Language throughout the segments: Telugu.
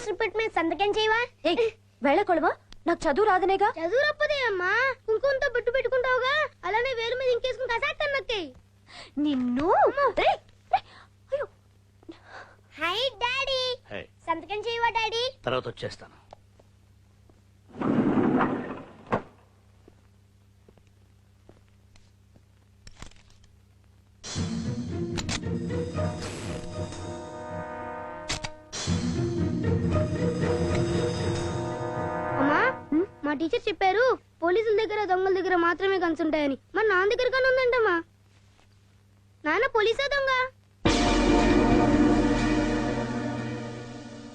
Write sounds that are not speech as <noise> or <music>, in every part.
మాస్టర్ రిపోర్ట్ మీద సంతకం చేయవా? వెళ్ళకూడవా? నాకు చదువు రాదనేగా. చదువు రప్పదే అమ్మా కుంకుమంతో బొట్టు పెట్టుకుంటావుగా? అలానే వేలు మీద ఇంకేసుకుని కసాక్తాను నొక్కి. నిన్ను? ఏయ్, ఏయ్, అయ్యో. Hi daddy. సంతకం చేయవా డాడీ? తర్వాత వచ్చేస్తాను. మా టీచర్ చెప్పారు పోలీసుల దగ్గర దొంగల దగ్గర మాత్రమే గన్స్ ఉంటాయని. మరి నాన్న దగ్గర కానీ ఉందంటమ్మా. నాన్న పోలీసా దొంగ?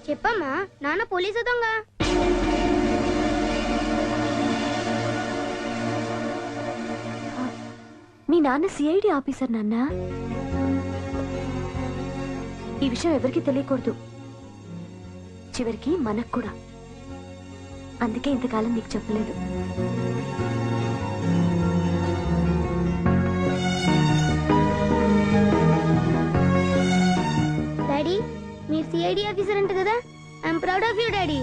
చెప్పమ్మా నాన్న పోలీసా దొంగ? మీ నాన్న సిఐడి ఆఫీసర్ నాన్న? ఈ విషయం ఎవరికి తెలియకూడదు. చివరికి మనకు కూడా. అందుకే ఇంతకాలం నీకు చెప్పలేదు. డాడీ మీరు సిఐడి ఆఫీసర్ అంట కదా? I'm proud of you daddy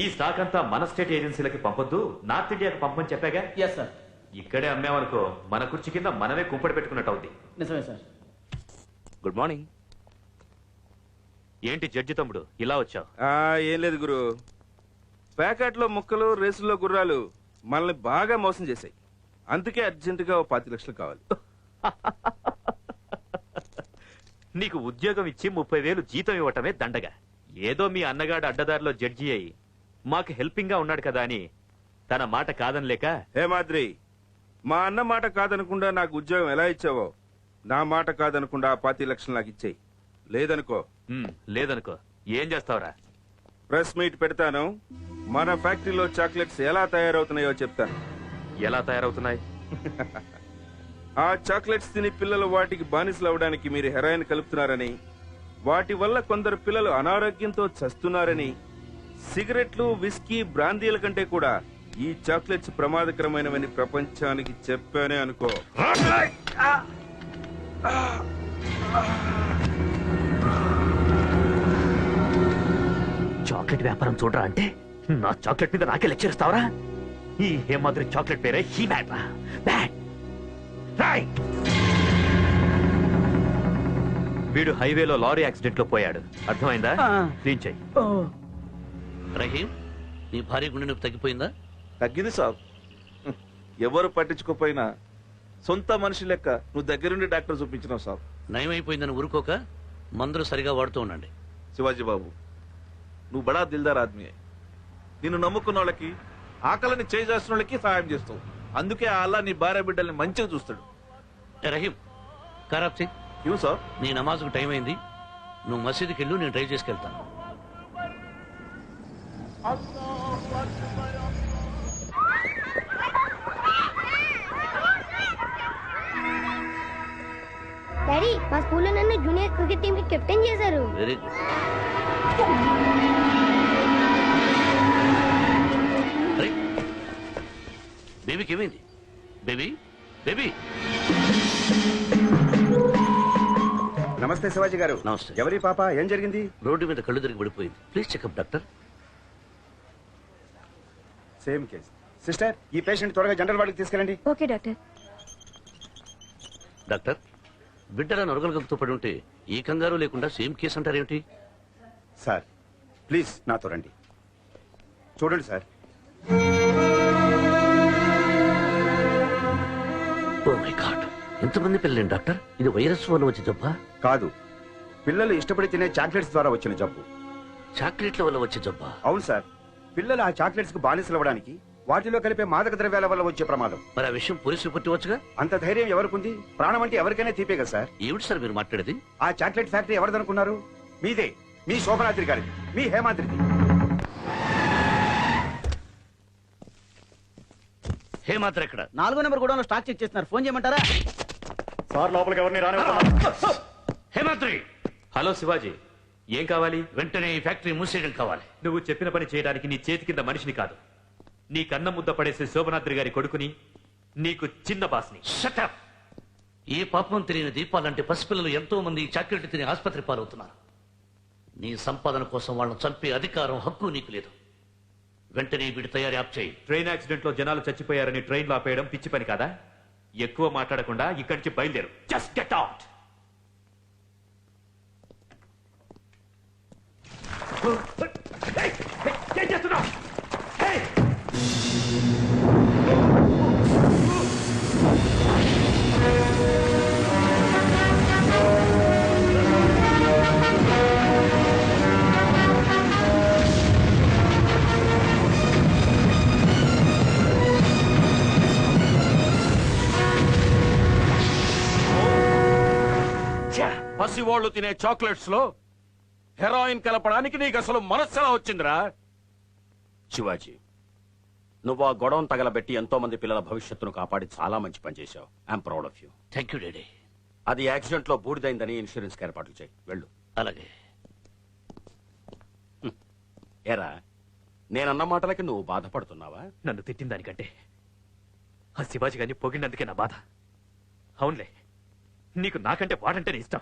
ఈ స్టాక్ అంతా మన స్టేట్ ఏజెన్సీలకి పంపొద్దు నార్త్ ఇండియాకి పంపమని చెప్పాగా? ఎస్ సార్ ఇక్కడే అమ్మేమనుకో మన కుర్చీ కింద మనమే కుంపడి పెట్టుకున్నట్టు అవుద్ది. నిజమే సార్ గుడ్ మార్నింగ్ ఏంటి జడ్జి తమ్ముడు? ఇలా వచ్చావు. ఏం లేదు గురు. ప్యాకెట్లో ముక్కలు రేసుల్లో గుర్రాలు మనల్ని బాగా మోసం చేశాయి. అందుకే అర్జెంటుగా ఓ పాతి లక్షలు కావాలి. <laughs> నీకు ఉద్యోగం ఇచ్చి ముప్పై వేలు జీతం ఇవ్వటమే దండగా. ఏదో మీ అన్నగాడు అడ్డదారిలో జడ్జి అయి మాకు హెల్పింగ్గా ఉన్నాడు కదా అని తన మాట కాదనిలేక హే మాద్రి మా అన్న మాట కాదనకుండా నాకు ఉద్యోగం ఎలా ఇచ్చావో నా మాట కాదనకుండా ఆ పాతి లక్షలు నాకు ఇచ్చేయి. లేదనుకో "ఉమ్, లేదనుకో ఏం చేస్తావురా? ప్రెస్ మీట్ పెడతాను. మన ఫ్యాక్టరీలో చాక్లెట్స్ ఎలా తయారవుతున్నాయో చెప్తాను. ఎలా తయారవుతున్నాయి? <laughs> ఆ చాక్లెట్స్ తిని పిల్లలు వాటికి బానిసలు అవడానికి మీరు హెరాయిన్ కలుపుతున్నారని వాటి వల్ల కొందరు పిల్లలు అనారోగ్యంతో చస్తున్నారని సిగరెట్లు విస్కీ బ్రాందీల కంటే కూడా ఈ చాక్లెట్స్ ప్రమాదకరమైనవని ప్రపంచానికి చెప్పానే అనుకో. <laughs> <laughs> చాక్లెట్ వ్యాపారం చూడరా అంటే? నా చాక్లెట్ మీద నాకే లెక్చర్ ఇస్తావరా? ఈ హేమాద్రి చాక్లెట్ పేరే హీ రా. రాయ్ వీడు హైవేలో లారీ యాక్సిడెంట్లో పోయాడు. అర్థమైందా? ఆ. క్లీన్ చెయ్యి రహీం నీ భార్య గుండె నొప్పి తగ్గిపోయిందా? తగ్గింది సాబ్. ఎవరు పట్టించుకోపోయినా సొంత మనిషి లెక్క నువ్వు దగ్గరుండి డాక్టర్ చూపించినావు సాబ్. నయమైపోయిందని ఊరుకోక మందులు సరిగా వాడుతూ ఉండండి. శివాజీ బాబు నువ్వు బడా దిల్దార్ ఆద్మీ నిన్ను నమ్ముకున్న వాళ్ళకి ఆకలిని చేసిన వాళ్ళకి సహాయం చేస్తావు. అందుకే ఆ అల్లా నీ భార్య బిడ్డల్ని మంచిగా చూస్తాడు. రహీం ఖరాబ్ సింగ్ ఇవ్వు సార్. నీ నమాజ్కు టైం అయింది. నువ్వు మసీదుకి వెళ్ళు నేను డ్రైవ్ చేసుకెళ్తాను. డాడీ మా స్కూల్లో నన్ను జూనియర్ క్రికెట్ టీం కి కెప్టెన్ చేశారు. Very good. అరే బేబీకి ఏమైంది బేబీ బేబీ. నమస్తే శివాజీ గారు. నమస్తే. ఎవరి పాప? ఏం జరిగింది? రోడ్డు మీద కళ్ళు తిరిగి పడిపోయింది. Please checkup doctor. Same case. Sister ఈ పేషెంట్ త్వరగా జనరల్ వార్డుకి తీసుకెళ్ళండి. Okay doctor. డాక్టర్ బిడ్డల నొరగలగలతో పడి ఉంటే ఈ కంగారు లేకుండా సేమ్ కేసు అంటారేమిటి? సార్ ప్లీజ్ నాతో రండి. చూడండి సార్. ఓ మై గాడ్ ఎంతమంది పిల్లలేండి డాక్టర్? ఇది వైరస్ వల్ల వచ్చే జబ్బా? కాదు పిల్లలు ఇష్టపడి తినే చాక్లెట్స్ ద్వారా వచ్చిన జబ్బు. చాక్లెట్ల వల్ల వచ్చే జబ్బా? అవును సార్ పిల్లలు ఆ చాక్లెట్స్కు బానిసలు అవ్వడానికి వాటిలో కలిపే మాదక ద్రవ్యాల వల్ల వచ్చే ప్రమాదం. మరి ఆ విషయం పోలీసులు పట్టివచ్చుగా అంత ధైర్యం ఎవరికుంది? ప్రాణం అంటే ఎవరికైనా తీపే కదా సార్. ఏమిటి సార్ మీరు మాట్లాడేది? ఆ చాక్లెట్ ఫ్యాక్టరీ ఎవరిదనుకున్నారు? మీదే. మీ శోభనాద్రి గారిది మీ హేమాద్రిది. హే మాత్రం ఎక్కడ? నాలుగో నెంబర్ కూడా స్టాక్ చెక్ చేస్తున్నారు. ఫోన్ చేయమంటారా? సార్ లోపలికి ఎవరిని రాని హేమాద్రి! హలో శివాజీ. ఏం కావాలి? వెంటనే ఈ ఫ్యాక్టరీ మూసేయడం కావాలి. నువ్వు చెప్పిన పని చేయడానికి నీ చేతి కింద మనిషిని కాదు. నీ కన్న ముద్ద పడేసే శోభనాద్రి గారి కొడుకుని నీకు చిన్న బాస్ని. షటప్ ఈ పాపం తెలియని దీపాలంటే పసిపిల్లలు ఎంతో మంది చాక్లెట్ తిని ఆసుపత్రి పాలవుతున్నారు. నీ సంపాదన కోసం వాళ్ళని చంపే అధికారం హక్కు నీకు లేదు. వెంటనే వీడి తయారీ ఆప్ చేయి. ట్రైన్ యాక్సిడెంట్లో జనాలు చచ్చిపోయారని ట్రైన్లో ఆపేయడం పిచ్చి పని కాదా? ఎక్కువ మాట్లాడకుండా ఇక్కడి నుంచి బయలుదేరు. జస్ట్ గెట్ అవుట్ ఏం పసివాళ్ళు తినే చాక్లెట్స్లో హెరాయిన్ కలపడానికి నీకు అసలు మనస్సలా వచ్చిందిరా? శివాజీ నువ్వు ఆ గొడవను తగలబెట్టి ఎంతో మంది పిల్లల భవిష్యత్తును కాపాడి చాలా మంచి పని చేశావు. I'm proud of you thank you daddy అది యాక్సిడెంట్లో బూడిదైందని ఇన్సూరెన్స్ ఏర్పాట్లు చేయి. వెళ్ళు. అలాగే. ఏరా నేనన్న మాటలకి నువ్వు బాధపడుతున్నావా? నన్ను తిట్టిన దానికంటే ఆ శివాజీ గారిని పొగిడినందుకే నా బాధ. అవునులే. నీకు నాకంటే వాడంటేనే ఇష్టం.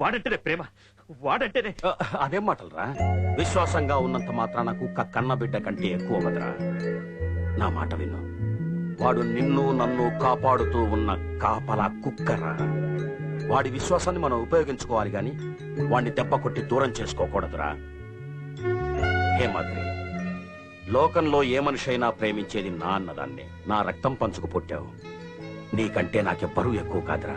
వాడంటేనే ప్రేమ. వాడంటేనే ఆ, అదేం మాటలరా? విశ్వాసంగా ఉన్నంత మాత్రాన కుక్క కన్న బిడ్డ కంటే ఎక్కువ వదరా. నా మాట విను. వాడు నిన్ను నన్ను కాపాడుతూ ఉన్న కాపలా కుక్కరా. వాడి విశ్వాసాన్ని మనం ఉపయోగించుకోవాలి గాని వాడిని దెబ్బ కొట్టి దూరం చేసుకోకూడదురా. హేమాద్రి లోకంలో ఏ మనిషి అయినా ప్రేమించేది నా అన్నదాన్ని. నా రక్తం పంచుకు పుట్టావు. నీకంటే నాకెవ్వరూ ఎక్కువ కాదురా.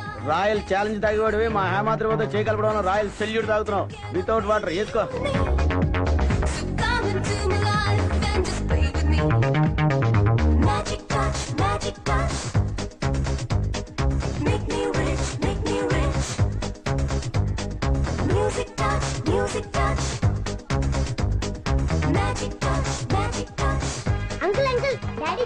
రాయల్ ఛాలెంజ్ తాగేవాడివి మా హేమాద్రి వద్ద చేయగలపడం రాయల్ సెల్యూట్ తాగుతున్నాం. వితౌట్ వాటర్ వేసుకో. అంకుల్ అంకుల్ డాడీ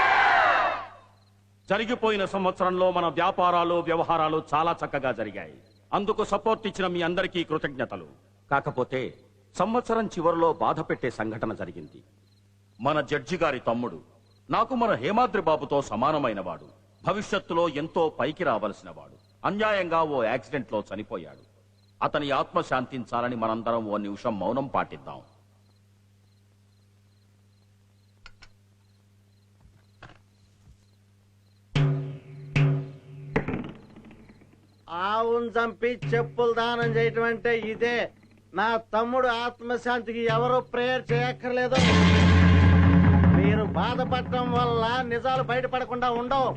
జరిగిపోయిన సంవత్సరంలో మన వ్యాపారాలు వ్యవహారాలు చాలా చక్కగా జరిగాయి. అందుకు సపోర్ట్ ఇచ్చిన మీ అందరికీ కృతజ్ఞతలు. కాకపోతే సంవత్సరం చివరిలో బాధ పెట్టే సంఘటన జరిగింది. మన జడ్జి గారి తమ్ముడు నాకు మన హేమాద్రి బాబుతో సమానమైనవాడు. భవిష్యత్తులో ఎంతో పైకి రావలసిన వాడు అన్యాయంగా ఓ యాక్సిడెంట్లో చనిపోయాడు. అతని ఆత్మ శాంతించాలని మనందరం ఓ నిమిషం మౌనం పాటిద్దాం. ఆవును చంపి చెప్పులు దానం చేయటం అంటే ఇదే. నా తమ్ముడు ఆత్మశాంతికి ఎవరు ప్రేయర్ చేయక్కర్లేదు. మీరు బాధపడటం వల్ల నిజాలు బయటపడకుండా ఉండవు.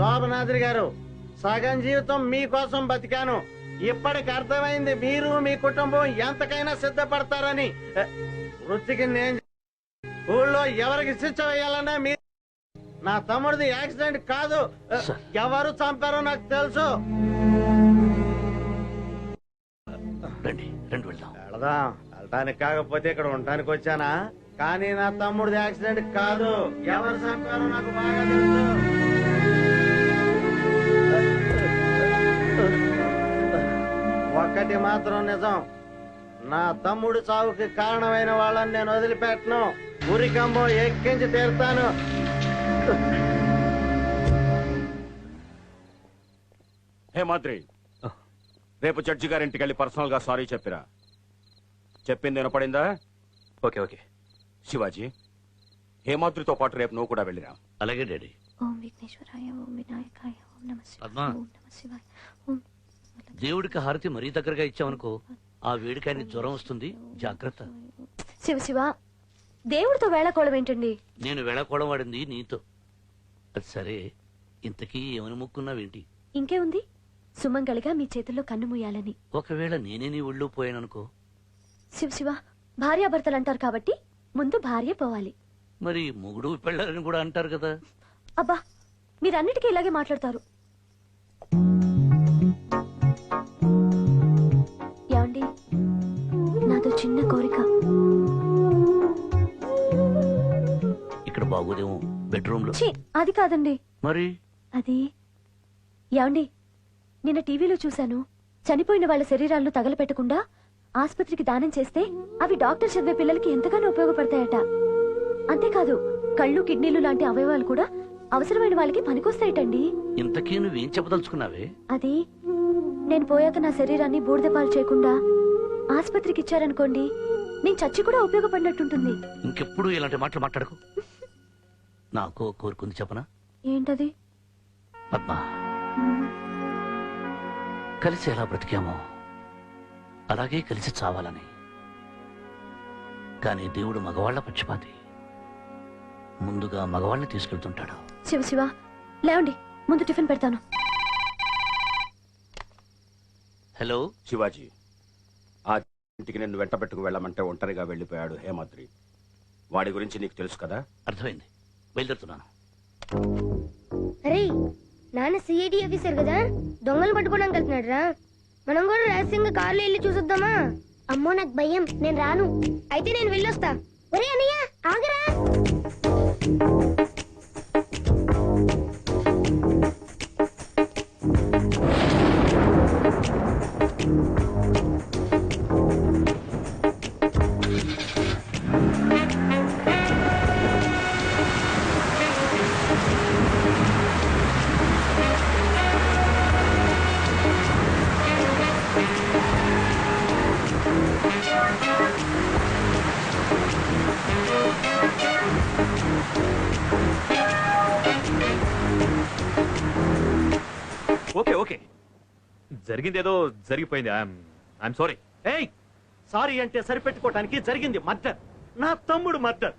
శోభనాద్రి గారు సగం జీవితం మీకోసం బతికాను. ఇప్పటికి అర్థమైంది మీరు మీ కుటుంబం ఎంతకైనా సిద్ధపడతారని. వృత్తికి నేను ఊళ్ళో ఎవరికి శిక్ష వేయాలన్నా మీ నా తమ్ముడిది యాక్సిడెంట్ కాదు. ఎవరు చంపారో నాకు తెలుసు. రండి రండి వెళ్దాం. వెళదాం. వెళ్ళటానికి కాకపోతే ఇక్కడ ఉండటానికి వచ్చానా? కానీ నా తమ్ముడిది యాక్సిడెంట్ కాదు. ఎవరు చంపారో నాకు బాగా తెలుసు. ఒక్కటి మాత్రం నిజం. నా తమ్ముడు చావుకి కారణమైన వాళ్ళని నేను వదిలిపెట్టను. ఉరికంబం ఎక్కించి తీరుతాను. హేమాద్రి రేపు జడ్జి గారింటికి వెళ్ళి పర్సనల్గా సారీ చెప్పిరా. చెప్పింది వినపడిందా ఓకే ఓకే. శివాజీ హేమాద్రితో పాటు రేపు నువ్వు కూడా వెళ్ళిరా. అలాగే డాడీ. ఓం విఘ్నేశ్వరాయ ఓం వినాయకాయ ఓం నమ పద్మా. ఓం నమ శివాయ ఓం దేవుడికి హారతి మరీ దగ్గరగా ఇచ్చావనుకో ఆ వేడికాయని జ్వరం వస్తుంది. జాగ్రత్త. శివ శివ దేవుడితో వేళకోళం ఏంటండి? నేను వెళ్ళకోవడం వాడింది నీతో. అది సరే. ఇంతకీ ఏమని ముక్కున్నావేంటి? ఇంకే ఉంది సుమంగళిగా మీ చేతుల్లో కన్ను మూయాలని. ఒకవేళ నేనే నీ ఒళ్ళు పోయాననుకో? శివ శివ భార్యాభర్తలు అంటారు కాబట్టి ముందు భార్య పోవాలి. మరి మొగుడు పెళ్ళారని కూడా అంటారు కదా. అబ్బా మీరన్నిటికీ ఇలాగే మాట్లాడతారు. ఏమండి? నాతో చిన్న కోరిక. ఇక్కడ బాగోదేమో. బెడ్రూమ్లో ఛీ అది కాదండి. మరి? అది ఏమండి నిన్న టీవీలో చూశాను. చనిపోయిన వాళ్ళ శరీరాలను తగలపెట్టకుండా ఆస్పత్రికి దానం చేస్తే అవి డాక్టర్ చదివే పిల్లలకి ఎంతగానో ఉపయోగపడతాయట. అంతేకాదు కళ్ళు కిడ్నీలు లాంటి అవయవాలు కూడా అవసరమైన వాళ్ళకి పనికొస్తాయటండి. ఇంతకీ నువ్వేం చెప్పదలుచుకున్నావే? అది నేను పోయాక నా శరీరాన్ని బూడిదపాలు చేయకుండా ఆస్పత్రికి ఇచ్చారనుకోండి నేను చచ్చి కూడా ఉపయోగపడినట్టుంటుంది. ఇంకెప్పుడు ఇలాంటి మాటలు మాట్లాడకు. నాకు కోరుకుంది చెప్పనా? ఏంటది? పద్మ. కలిసి ఎలా బ్రతికామో అలాగే కలిసి చావాలని. కానీ దేవుడు మగవాళ్ళ పక్షపాతి. ముందుగా మగవాళ్ళని తీసుకెళ్తుంటాడు. శివ శివ లేవండి ముందు టిఫిన్ పెడతాను. హలో? శివాజీ ఆ ఇంటికి నిన్ను వెంట పెట్టుకు వెళ్ళమంటే ఒంటరిగా వెళ్ళిపోయాడు హేమాద్రి. వాడి గురించి నీకు తెలుసు కదా? అర్థమైంది. బయలుదేరుతున్నాను. అరే నాన్న సిఐడి ఆఫీసర్ కదా? దొంగలు పట్టుకోవడానికి వెళ్తున్నాడు రా మనం కూడా రహస్యంగా కార్లో వెళ్ళి చూసొద్దామా? అమ్మో నాకు భయం. నేను రాను. అయితే నేను వెళ్ళొస్తా. ఒరే అన్నయ్య ఆగరా. Okay okay. జరిగిందేదో జరిగిపోయింది. I'm sorry. ఏయ్ సారీ అంటే సరిపెట్టుకోవటానికి జరిగింది మర్డర్. నా తమ్ముడు మర్డర్.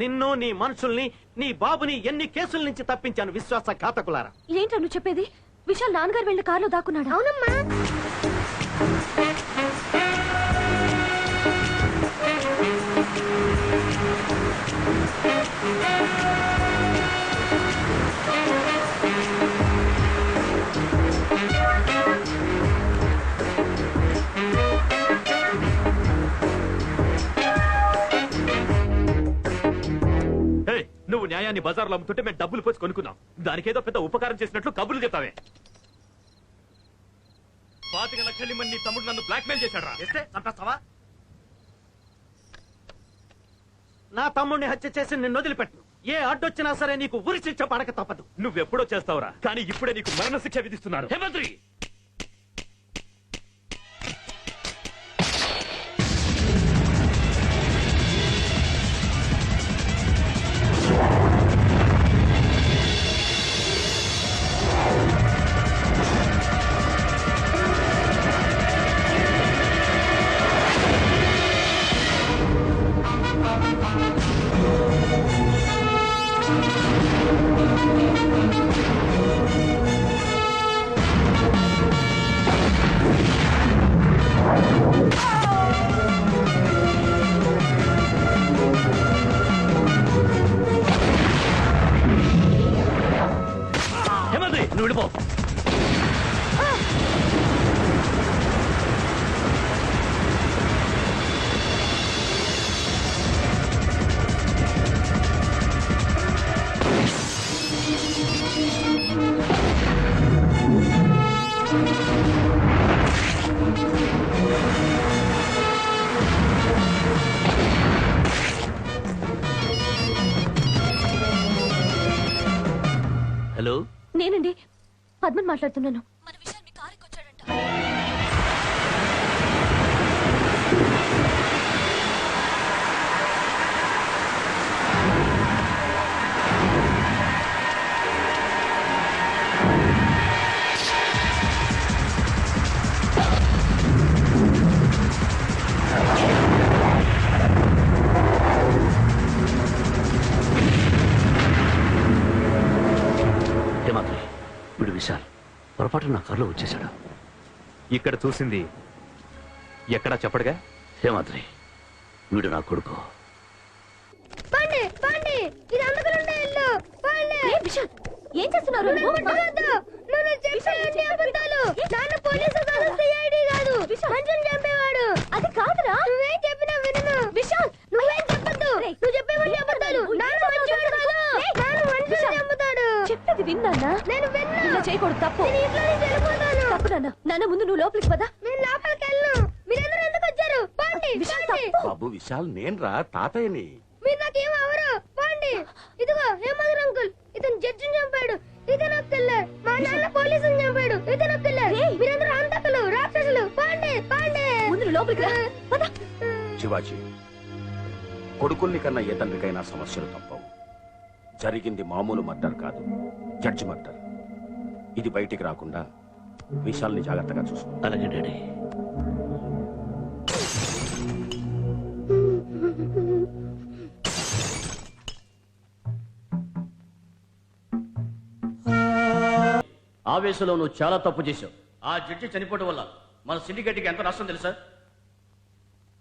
నిన్ను నీ మనుషుల్ని నీ బాబుని ఎన్ని కేసుల నుంచి తప్పించాను విశ్వాస ఘాతకులారా ఏంటో నువ్వు చెప్పేది? విశాల్ నాన్నగారు వెళ్ళి కారులో దాక్కున్నాడు? అవునమ్మా. నువ్వు న్యాయాన్ని బజార్లో అమ్ముతుంటే మేము డబ్బులు పోసి కొనుక్కున్నాం. దానికేదో పెద్ద ఉపకారం చేసినట్లు కబుర్లు చెప్తావే పాతిక లక్షలు నీ తమ్ముడు నన్ను బ్లాక్మెయిల్ చేశాడు రా ఎస్తే చంపేస్తావా నా తమ్ముడిని హత్య చేసి నిన్ను వదిలిపెట్టు. ఏ అడ్డొచ్చినా సరే నీకు ఉరి శిక్ష పడక తప్పదు. నువ్వెప్పుడో చేస్తావురా. కానీ ఇప్పుడే నీకు మరణ శిక్ష విధిస్తున్నారు హేమంత్రి! మాట్లాడుతున్నాను. మన విశాల్. పొరపాటు నా కారులో వచ్చేశాడు. ఇక్కడ చూసింది ఎక్కడా చెప్పడుగా? హేమాద్రి వీడు నా కొడుకు. ఏ విశాల్ ఏం చేస్తున్నారు. అది కాదురా. నువ్వేం చెప్పినా వినను. విశాల్ నువ్వేం చెప్పొద్దు. నువ్వు చెప్పేవన్నీ అబద్ధాలు. నువ్వు నాన్న మంచివాడు కాదు. రేయ్. నాన్న మనుషుల్ని విశాల్. చంపుతాడు. చెప్పేది విన్నానా? నేను విన్ను. ఇలా చేయకూడదు తప్పు. నేను ఇంట్లో నుంచి వెళ్ళిపోతాను. తప్పు నాన్న. నాన్న ముందు నువ్వు లోపలికి పదా. నేను లోపలికి వెళ్ళను. మీరందరూ ఎందుకు వచ్చారు? పోండి, విశాల్ పోండి. తప్పు. బాబు విశాల్ నేను రా తాతయ్యని. మీరు నాకేం అవరు? పోండి. ఇదిగో హేమంత్ అంకుల్ ఇతను జడ్జిని చంపాడు. ఇతను కిల్లర్ మా నాన్న పోలీసుని చంపాడు. ఇతను కిల్లర్ మీరందరూ అంతకులు రాక్షసులు. పోండి పోండి. ముందు నువ్వు లోపలికి రా. పద. శివాజీ కొడుకుల్ని కన్నా ఏ తండ్రికైనా సమస్యలు తప్పవు. జరిగింది మామూలు మర్డర్ కాదు. Judge murder. ఇది బయటికి రాకుండా విశాల్ని జాగ్రత్తగా చూసుకో. అలాగే డాడీ. ఆవేశంలో నువ్వు చాలా తప్పు చేశావు. ఆ జడ్జి చనిపోవడం వల్ల మన సిండికేట్కి ఎంత నష్టం తెలుసా?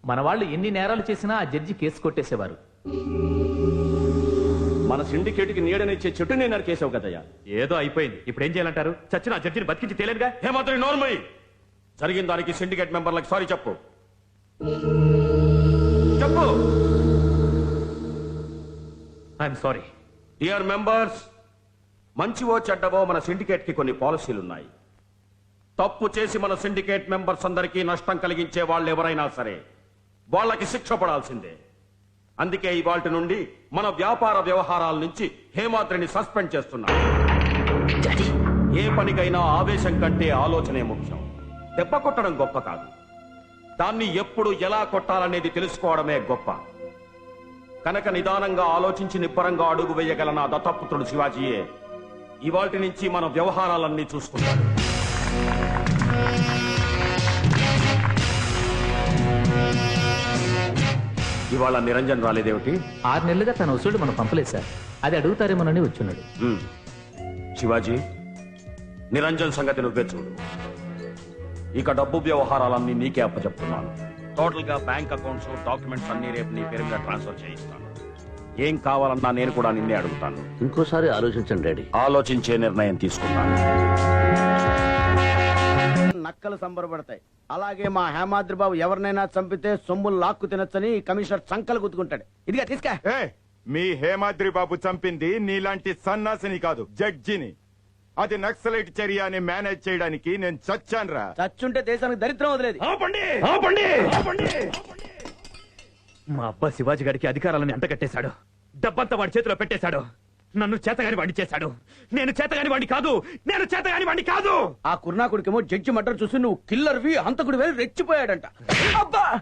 మన వాళ్ళు ఎన్ని నేరాలు చేసినా ఆ జడ్జి కేసు కొట్టేసేవారు. మన సిండికేట్కి నీడనిచ్చే చెట్టు నేను నరికేసావు కదయ్యా. ఏదో అయిపోయింది. ఇప్పుడు ఏం చేయాలంటారు? చచ్చిన ఆ జడ్జిని బతికించి తేలేనుగా హేమంత్రి నోర్మై. జరిగిన దానికి సిండికేట్ మెంబర్లకు సారీ చెప్పు. చెప్పు. ఐఎమ్ సారీ డియర్ మెంబర్స్ మంచివో చెడ్డవో మన సిండికేట్కి కొన్ని పాలసీలు ఉన్నాయి తప్పు చేసి మన సిండికేట్ మెంబర్స్ అందరికీ నష్టం కలిగించే వాళ్ళు ఎవరైనా సరే వాళ్ళకి శిక్ష పడాల్సిందే. అందుకే ఇవాల్టి నుండి మన వ్యాపార వ్యవహారాల నుంచి హేమాద్రిని సస్పెండ్ చేస్తున్నాం ఏ పనికైనా ఆవేశం కంటే ఆలోచనే ముఖ్యం. దెబ్బ కొట్టడం గొప్ప కాదు. దాన్ని ఎప్పుడు ఎలా కొట్టాలనేది తెలుసుకోవడమే గొప్ప. కనుక నిదానంగా ఆలోచించి నిబ్బరంగా అడుగు వేయగల నా దత్తపుత్రుడు శివాజీయే. ఇవాటి నుంచి మన వ్యవహారాలన్నీ చూసుకుంటాడు ఇవాళ నిరంజన్ రాలేదేమిటి? ఆరు నెలలుగా తన వసూలు మనం పంపలేదు సార్. అది అడుగుతారేమోనని వచ్చున్నాడు. శివాజీ నిరంజన్ సంగతి నువ్వే చూడు. ఇక డబ్బు వ్యవహారాలన్నీ నీకే అప్పచెప్తున్నాను. టోటల్గా బ్యాంక్ అకౌంట్స్ డాక్యుమెంట్స్ అన్ని రేపు నీ పేరు మీద ట్రాన్స్ఫర్ చేయిస్తాను. ఏం కావాలన్నా నేను కూడా నిన్నే అడుగుతాను. ఇంకోసారి ఆలోచించండి డాడీ. ఆలోచించే నిర్ణయం తీసుకున్నాను. నక్కలు సంబరపడతాయి. అలాగే మా హేమాద్రి బాబు ఎవరినైనా చంపితే సొమ్ములు లాక్కు తినొచ్చని కమిషనర్ చంకలు గుద్దుకుంటాడు. ఇదిగా తీసుకా. మీ హేమాద్రి బాబు చంపింది నీలాంటి సన్నాసిని కాదు జడ్జిని. అది నక్సలైట్ చర్య అని మేనేజ్ చేయడానికి నేను చచ్చానురా. చచ్చుంటే దేశానికి దరిద్రం వదిలేదు. ఆపండి! ఆపండి! ఆపండి! మా అబ్బా శివాజీ గారికి అధికారాలను ఎంటగట్టేశాడు డబ్బంతా వాడి చేతిలో పెట్టేశాడు. నన్ను చేతగాని వాడిని చేశాడు. నేను చేతగాని వాడిని కాదు. నేను చేతగాని వాడిని కాదు. ఆ కుర్నా కొడుకేమో జడ్జి మటర్ చూసి నువ్వు కిల్లర్వి హంతకుడు వెళ్ళి రెచ్చిపోయాడంట. అబ్బా!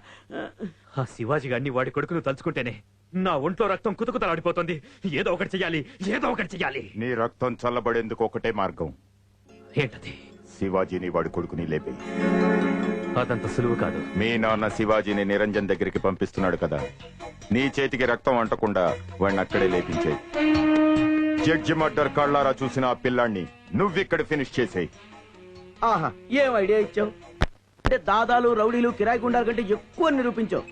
ఆ శివాజీ గారిని వాడి కొడుకును తలుచుకుంటేనే నా ఒంట్లో రక్తం కుతుకుతలాడిపోతుంది. ఏదో ఒకటి చెయ్యాలి ఏదో ఒకటి చెయ్యాలి. నీ రక్తం చల్లబడేందుకు ఒకటే మార్గం. ఏంటది? శివాజీని వాడి కొడుకుని లేపే అదంత సులువు కాదు. మీ నాన్న శివాజీని నిరంజన్ దగ్గరికి పంపిస్తున్నాడు కదా. నీ చేతికి రక్తం అంటకుండా వాడిని అక్కడే లేపించే జడ్జి మర్డర్ కళ్ళారా చూసిన ఆ పిల్లాన్ని నువ్విక్కడ ఫినిష్ చేసేయి. ఆహా ఏం ఐడియా ఇచ్చావు? అంటే దాదాలు రౌడీలు కిరాయి గుండాల కంటే ఎక్కువ నిరూపించావు.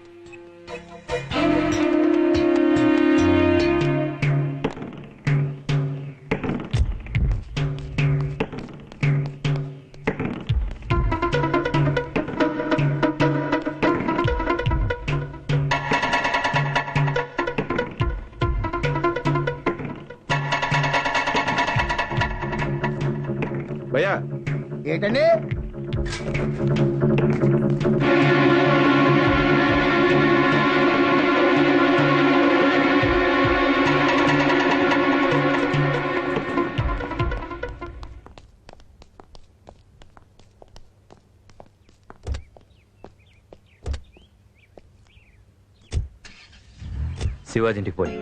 శివాజీ ఇంటికి పోని.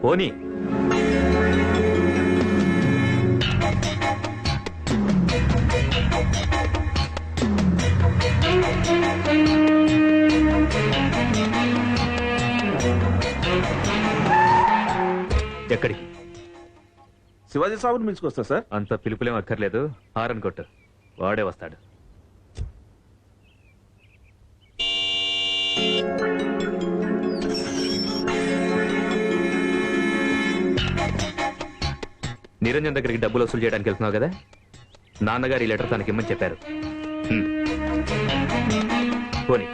పోని. ఎక్కడికి? శివాజీ సాబుని పిలుచుకొస్తా సార్. అంత పిలుపులేం అక్కర్లేదు. హారన్ కొట్టు. వాడే వస్తాడు. నిరంజన్ దగ్గరికి డబ్బులు వసూలు చేయడానికి వెళ్తున్నావు కదా? నాన్నగారు ఈ లెటర్ తనకి ఇమ్మని చెప్పారు. హ్మ్. పోనీ.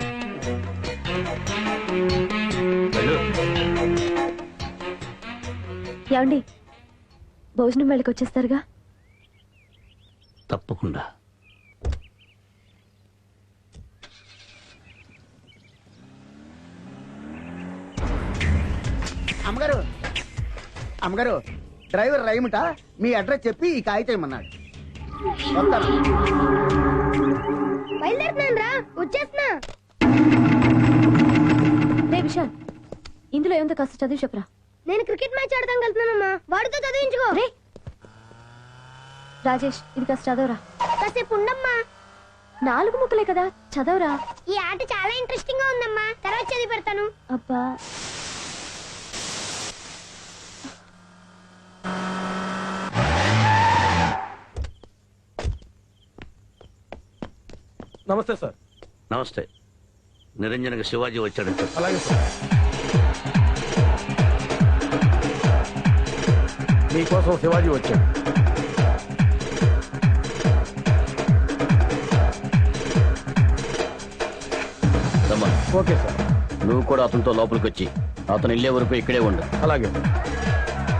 వెళ్ళు. ఏమండి? భోజనం వేళకి వచ్చేస్తారుగా? తప్పకుండా. అమ్మగారు. అమ్మగారు. డ్రైవర్ రైముట మీ అడ్రస్ చెప్పి ఈ కాగితం బయలుదేరుతున్నాను రా వచ్చేస్తున్నా. రే విశాల్ ఇందులో ఏముందో కాస్త చదివి చెప్పరా. నేను క్రికెట్ మ్యాచ్ ఆడదాం వెళ్తున్నానమ్మా వాడితో చదివించుకో. రే! రాజేష్ ఇది కాస్త చదవరా. కాసేపు ఉండమ్మా. నాలుగు ముక్కలే కదా చదవరా. ఈ ఆట చాలా ఇంట్రెస్టింగ్గా ఉందమ్మా. తర్వాత చదివి పెడతాను. అబ్బా. నమస్తే సార్. నమస్తే. నిరంజనకి శివాజీ వచ్చాడని చెప్పు అలాగే సార్. మీకోసం శివాజీ వచ్చాడు. Okay sir. నువ్వు కూడా అతనితో లోపలికి వచ్చి అతను వెళ్ళే వరకు ఇక్కడే ఉండు. అలాగే.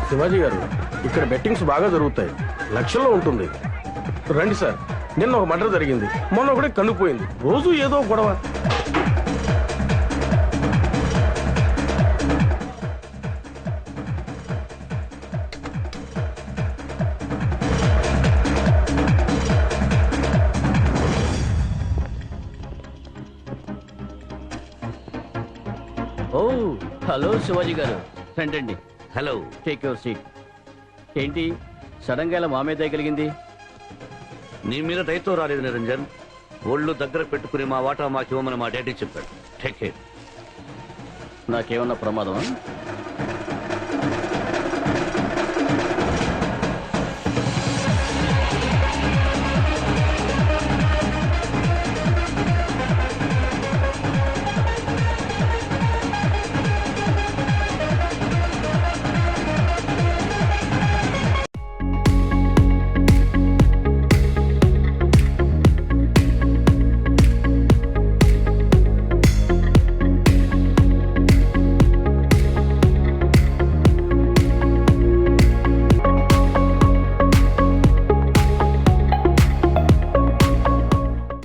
శివాజీ గారు ఇక్కడ బెట్టింగ్స్ బాగా జరుగుతాయి. లక్షల్లో ఉంటుంది. రండి సార్ నిన్న ఒక మర్డర్ జరిగింది. మొన్న ఒకటి కన్నుపోయింది. రోజు ఏదో గొడవ. ఓ హలో శివాజీ గారు. రండి హలో టేక్ యువర్ సీట్. ఏంటి? సడన్గా ఇలా మా మీద కలిగింది నీ మీద దయతో రాలేదు నిరంజన్. ఒళ్ళు దగ్గర పెట్టుకుని మా వాటా మాకు ఇవ్వమని మా డాడీ చెప్పాడు. టేక్ కేర్ నాకేమన్నా ప్రమాదమా?